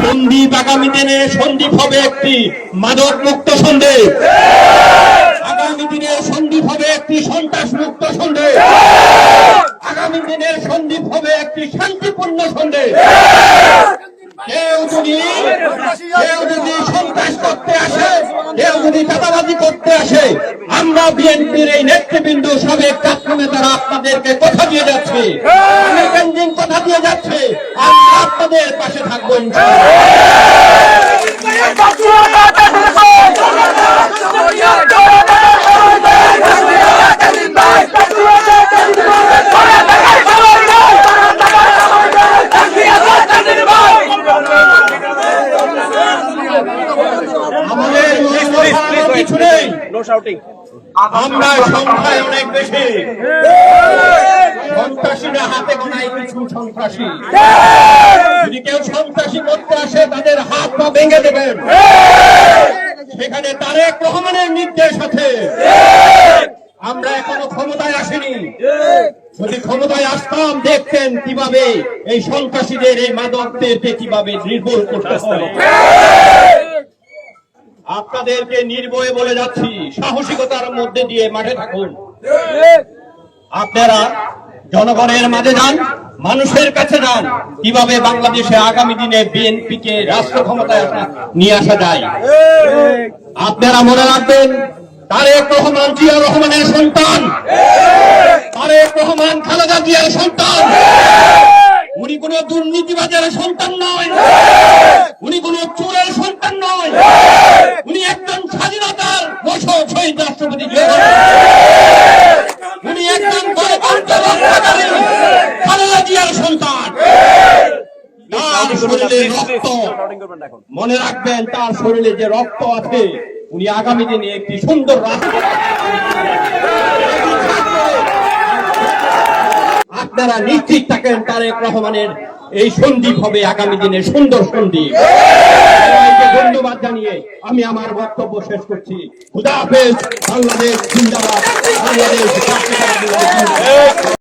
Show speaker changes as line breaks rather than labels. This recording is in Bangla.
সন্দীপ আগামী দিনে সন্দীপ হবে একটি মাদক মুক্ত সন্দেহ আগামী দিনে সন্দীপ হবে একটি সন্ত্রাস মুক্ত সন্দেহ আগামী সন্দীপ হবে একটি শান্তিপূর্ণ সন্দেহ কেউ যদি কেউ যদি সন্ত্রাস করতে আসে, কেউ যদি চাঁদাবাজি করতে আসে, আমরা বিএনপির এই নেতৃবৃন্দ সাবেক ছাত্র তারা আপনাদেরকে কথা দিয়ে যাচ্ছি। আমরা পাশে থাকব আমাদের কিছু নেই। আমরা সংখ্যায় অনেক বেশি। সন্ত্রাসীরা হাতে গোনায় কিছু সন্ত্রাসী। যদি কেউ সন্ত্রাসী করতে আসে তাদের হাত পা ভেঙে দেবেন সেখানে তারেক রহমানের নির্দেশ আছে। আমরা এখনও ক্ষমতায় আসিনি। যদি ক্ষমতায় আসতাম দেখতেন কীভাবে এই সন্ত্রাসীদের এই মাদকদেরকে কীভাবে নির্মূল করতে আপনাদেরকে নির্ভয়ে বলে যাচ্ছি সাহসিকতার মধ্যে দিয়ে মাঠে থাকুন। আপনারা জনগণের মাঝে যান, মানুষের কাছে যান। কীভাবে বাংলাদেশে আগামী দিনে বিএনপি কে রাষ্ট্র ক্ষমতায় নিয়ে আসা যায়? আপনারা মনে রাখবেন, তারেক রহমান জিয়া রহমানের সন্তান। তারেক রহমান খালেদা জিয়ার সন্তান। উনি কোন দুর্নীতিবাজের সন্তান নয়। উনি কোন চোরের সন্তান নয়। উনি একজন স্বাধীনতার বসক শহীদ রাষ্ট্রপতি জিয়া রহমান। উনি একজন গণতন্ত্র রক্ষাকারী খালেদা জিয়ার সন্তান রক্ত মনে রাখবেন তার শরীরে যে রক্ত আছে উনি আগামী দিনে একটি সুন্দর রাষ্ট্র আপনারা নিশ্চিত থাকেন তারেক রহমানের এই সন্দীপ হবে আগামী দিনে সুন্দর সন্দীপ। ধন্যবাদ জানিয়ে আমি আমার বক্তব্য শেষ করছি। খুদা হাফেজ বাংলাদেশ জিন্দাবাদ বাংলাদেশ জিন্দাবাদ।